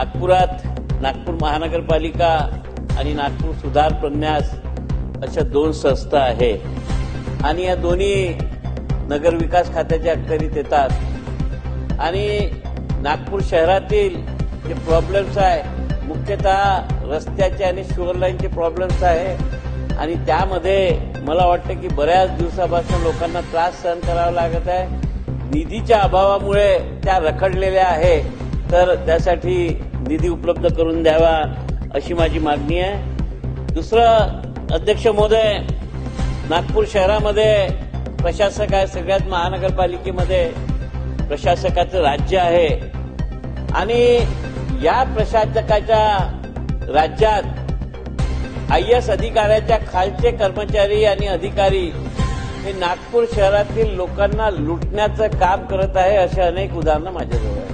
नागपुरात नागपूर महानगरपालिका आणि नागपूर सुधार प्रन्यास अशा दोन संस्था आहे. आणि या दोन्ही नगर विकास खात्याच्या अखत्यारीत येतात. आणि नागपूर शहरातील जे प्रॉब्लेम्स आहे मुख्यतः रस्त्याचे आणि शुअर लाईनचे प्रॉब्लेम्स आहे. आणि त्यामध्ये मला वाटतं की बऱ्याच दिवसापासून लोकांना त्रास सहन करावा लागत आहे. निधीच्या अभावामुळे त्या रखडलेल्या आहे. तर त्यासाठी निधी उपलब्ध करून द्यावा अशी माझी मागणी आहे. दुसरं अध्यक्ष महोदय नागपूर शहरामध्ये प्रशासक आहे सगळ्यात महानगरपालिकेमध्ये प्रशासकाचं राज्य आहे. आणि या प्रशासकाच्या राज्यात आय एस अधिकाऱ्याच्या खालचे कर्मचारी आणि अधिकारी हे नागपूर शहरातील लोकांना लुटण्याचं काम करत आहे असे अनेक उदाहरणं माझ्याजवळ आहे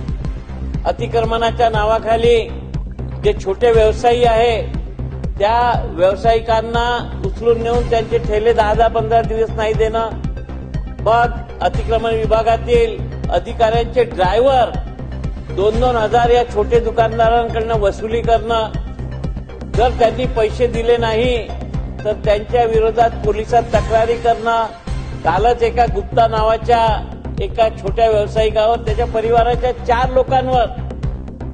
अतिक्रमणाच्या नावाखाली जे छोटे व्यवसायी आहे त्या व्यावसायिकांना उचलून नेऊन त्यांचे ठेले दहा दहा पंधरा दिवस नाही देणं. मग अतिक्रमण विभागातील अधिकाऱ्यांचे ड्रायव्हर दोन दोन हजार या छोटे दुकानदारांकडनं वसुली करणं. जर त्यांनी पैसे दिले नाही तर त्यांच्या विरोधात पोलिसात तक्रारी करणं. कालच एका गुप्ता नावाच्या एका छोट्या व्यावसायिकावर त्याच्या परिवाराच्या चार लोकांवर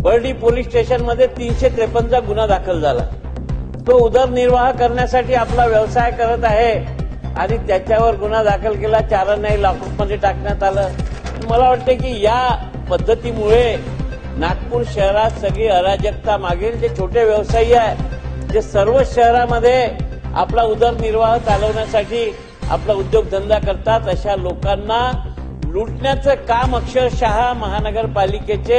बर्डी पोलीस स्टेशनमध्ये तीनशे त्रेपन्नचा गुन्हा दाखल झाला. तो उदरनिर्वाह करण्यासाठी आपला व्यवसाय करत आहे आणि त्याच्यावर गुन्हा दाखल केला चारांनाही लाकूडमध्ये टाकण्यात आलं. मला वाटतं की या पद्धतीमुळे नागपूर शहरात सगळी अराजकता मागेल. जे छोटे व्यवसायी आहे जे सर्व शहरामध्ये आपला उदरनिर्वाह चालवण्यासाठी आपला उद्योगधंदा करतात अशा लोकांना लुटण्याचं काम अक्षरशः महानगरपालिकेचे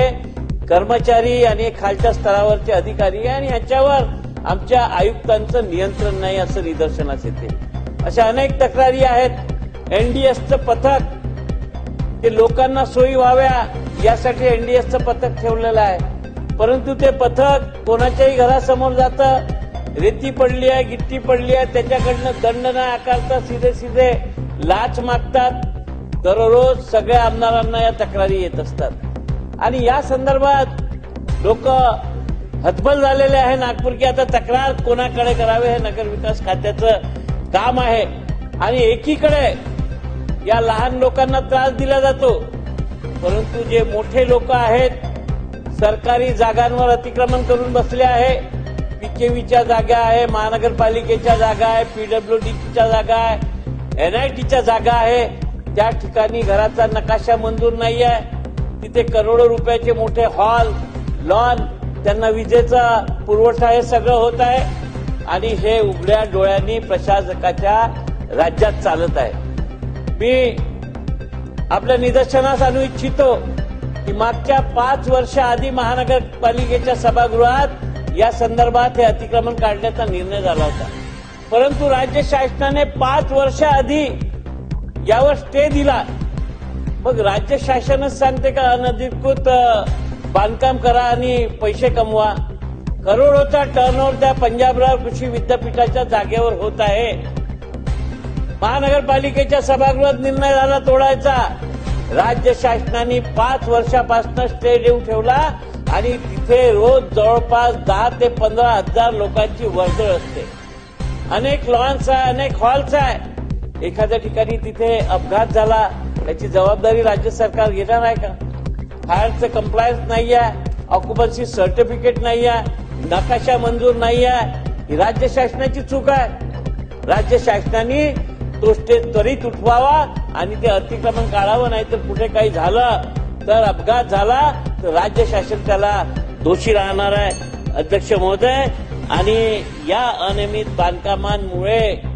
कर्मचारी आणि खालच्या स्तरावरचे अधिकारी आणि याच्यावर आमच्या आयुक्तांचं नियंत्रण नाही असं निदर्शनास येते. अशा अनेक तक्रारी आहेत. एनडीएसचं पथक ते लोकांना सोयी व्हाव्या यासाठी एनडीएसचं पथक ठेवलेलं आहे. परंतु ते पथक कोणाच्याही घरासमोर जातं. रेती पडली आहे गिट्टी पडली आहे त्याच्याकडनं दंड नाही आकारता सीधे सीधे लाच मागतात. दररोज सगळ्या आमदारांना या तक्रारी येत असतात. आणि या संदर्भात लोक हतबल झालेले आहे नागपूर की आता तक्रार कोणाकडे करावे हे नगर विकास खात्याचं काम आहे. आणि एकीकडे या लहान लोकांना त्रास दिला जातो. परंतु जे मोठे लोक आहेत सरकारी जागांवर अतिक्रमण करून बसले आहे. पीकेव्हीच्या जागा आहे महानगरपालिकेच्या जागा आहे पीडब्ल्यूडीच्या जागा आहे एनआयटीच्या जागा आहे. त्या ठिकाणी घराचा नकाशा मंजूर नाही आहे तिथे करोडो रुपयाचे मोठे हॉल लॉन त्यांना विजेचा पुरवठा हे सगळं होत आहे. आणि हे उघड्या डोळ्यांनी प्रशासकाच्या राज्यात चालत आहे. मी आपल्या निदर्शनास आणू इच्छितो की मागच्या पाच वर्ष आधी महानगरपालिकेच्या सभागृहात या संदर्भात हे अतिक्रमण काढण्याचा निर्णय झाला होता. परंतु राज्य शासनाने पाच वर्ष आधी यावर स्टे दिला मग राज्य शासनच सांगते का अनधिकृत बांधकाम करा आणि पैसे कमवा. करोडोचा टर्नओव्हर त्या पंजाबराव कृषी विद्यापीठाच्या जागेवर होत आहे. महानगरपालिकेच्या सभागृहात निर्णय झाला तोडायचा. राज्य शासनाने पाच वर्षापासून स्टे देऊन ठेवला आणि तिथे रोज जवळपास दहा ते पंधरा हजार लोकांची वर्दळ असते. अनेक लॉन्स आहे अनेक हॉल्स आहे. एखाद्या ठिकाणी तिथे अपघात झाला त्याची जबाबदारी राज्य सरकार घेणार आहे का? फायरचं कंप्लायन्स नाही आहे ऑक्युपन्सी सर्टिफिकेट नाही आहे नकाशा मंजूर नाही आहे ही राज्य शासनाची चूक आहे. राज्य शासनाने तो स्टेज त्वरित उठवावा आणि ते अतिक्रमण काढावं नाही तर कुठे काही झालं तर अपघात झाला तर राज्य शासन त्याला दोषी राहणार आहे. अध्यक्ष महोदय आणि या अनियमित बांधकामांमुळे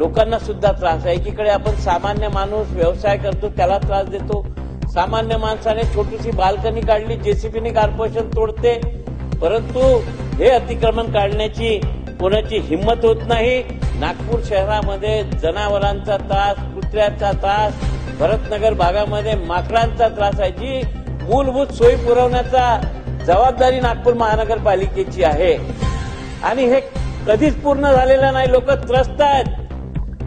लोकांना सुद्धा त्रास आहे. एकीकडे आपण सामान्य माणूस व्यवसाय करतो त्याला त्रास देतो. सामान्य माणसाने छोटीशी बाल्कनी काढली जेसीबीने कॉर्पोरेशन तोडते. परंतु हे अतिक्रमण काढण्याची कोणाची हिंमत होत नाही. नागपूर शहरामध्ये जनावरांचा त्रास कुत्र्याचा त्रास भरतनगर भागामध्ये माकडांचा त्रास आहे जी मूलभूत सोयी पुरवण्याचा जबाबदारी नागपूर महानगरपालिकेची आहे. आणि हे कधीच पूर्ण झालेलं नाही. लोक त्रस्त आहेत.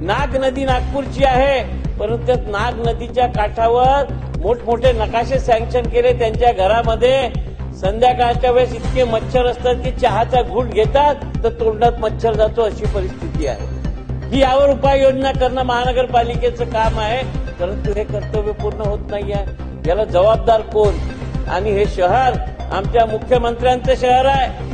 नाग नदी नागपूरची आहे. परंतु त्यात नाग नदीच्या काठावर मोठमोठे नकाशे सँक्शन केले त्यांच्या घरामध्ये. संध्याकाळच्या वेळेस इतके मच्छर असतात की चहाचा घूट घेतात तर तोंडात मच्छर जातो अशी परिस्थिती आहे. ही यावर उपाययोजना करणं महानगरपालिकेचं काम आहे. परंतु हे कर्तव्य पूर्ण होत आहे याला जबाबदार कोण? आणि हे शहर आमच्या मुख्यमंत्र्यांचं शहर आहे.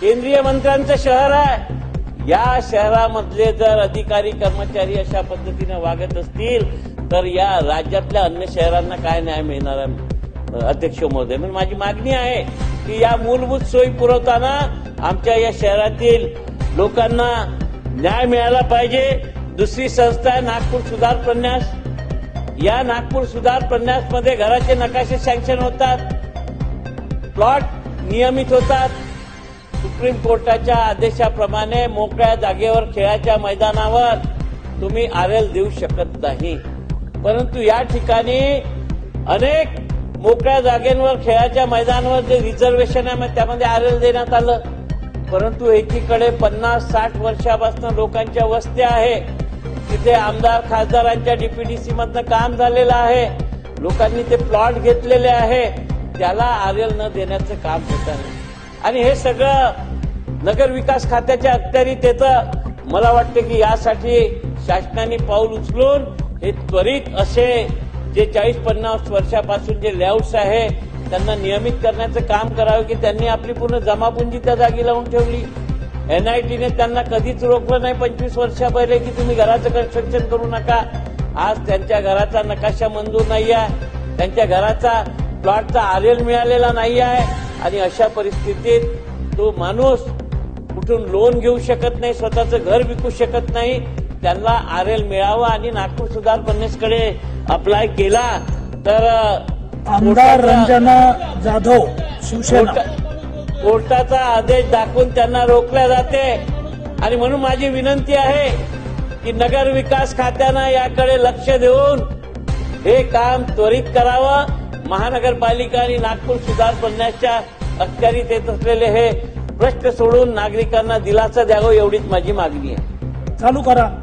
केंद्रीय मंत्र्यांचं शहर आहे. या शहरामधले जर अधिकारी कर्मचारी अशा पद्धतीने वागत असतील तर या राज्यातल्या अन्य शहरांना काय न्याय मिळणार आहे? अध्यक्ष महोदय म्हणून माझी मागणी आहे की या मूलभूत सोयी पुरवताना आमच्या या शहरातील लोकांना न्याय मिळाला पाहिजे. दुसरी संस्था आहे नागपूर सुधार प्रन्यास. या नागपूर सुधार प्रन्यासमध्ये घराचे नकाशे सँक्शन होतात. प्लॉट नियमित होतात. सुप्रीम कोर्टाच्या आदेशाप्रमाणे मोकळ्या जागेवर खेळाच्या मैदानावर तुम्ही आर एल देऊ शकत नाही. परंतु या ठिकाणी अनेक मोकळ्या जागेंवर खेळाच्या मैदानावर जे रिझर्वेशन आहे मग त्यामध्ये आर एल देण्यात आलं. परंतु एकीकडे पन्नास साठ वर्षापासून लोकांच्या वस्त्या आहे. तिथे आमदार खासदारांच्या डीपीडीसी मधनं काम झालेलं आहे. लोकांनी ते प्लॉट घेतलेले आहे. त्याला आर एल न देण्याचं काम होत आहे आणि हे सगळं नगर विकास खात्याच्या अखत्यारीत येतं मला वाटतं की यासाठी शासनाने पाऊल उचलून हे त्वरित असे जे चाळीस पन्नास वर्षापासून जे लेआउट्स आहे त्यांना नियमित करण्याचं काम करावं की त्यांनी आपली पूर्ण जमापुंजी त्या जागी लावून ठेवली. एनआयटीने त्यांना कधीच रोखलं नाही पंचवीस वर्षा पहिले की तुम्ही घराचं कन्स्ट्रक्शन करू नका. आज त्यांच्या घराचा नकाशा मंजूर नाही आहे त्यांच्या घराचा प्लॉटचा आरेल मिळालेला नाही आहे आणि अशा परिस्थितीत तो माणूस कुठून लोन घेऊ शकत नाही स्वतःचं घर विकू शकत नाही त्यांना आर एल मिळावं आणि नागपूर सुधार पन्नेसकडे अप्लाय केला तर आमदार रंजना जाधव शिवसेना. कोर्टा- कोर्टाचा आदेश दाखवून त्यांना रोखल्या जाते. आणि म्हणून माझी विनंती आहे की नगर विकास खात्यानं याकडे लक्ष देऊन हे काम त्वरित करावं. महानगरपालिका आणि नागपूर सुधार करण्याच्या अखत्यारीत येत असलेले हे प्रश्न सोडून नागरिकांना दिलासा द्यावं एवढीच माझी मागणी आहे. चालू करा.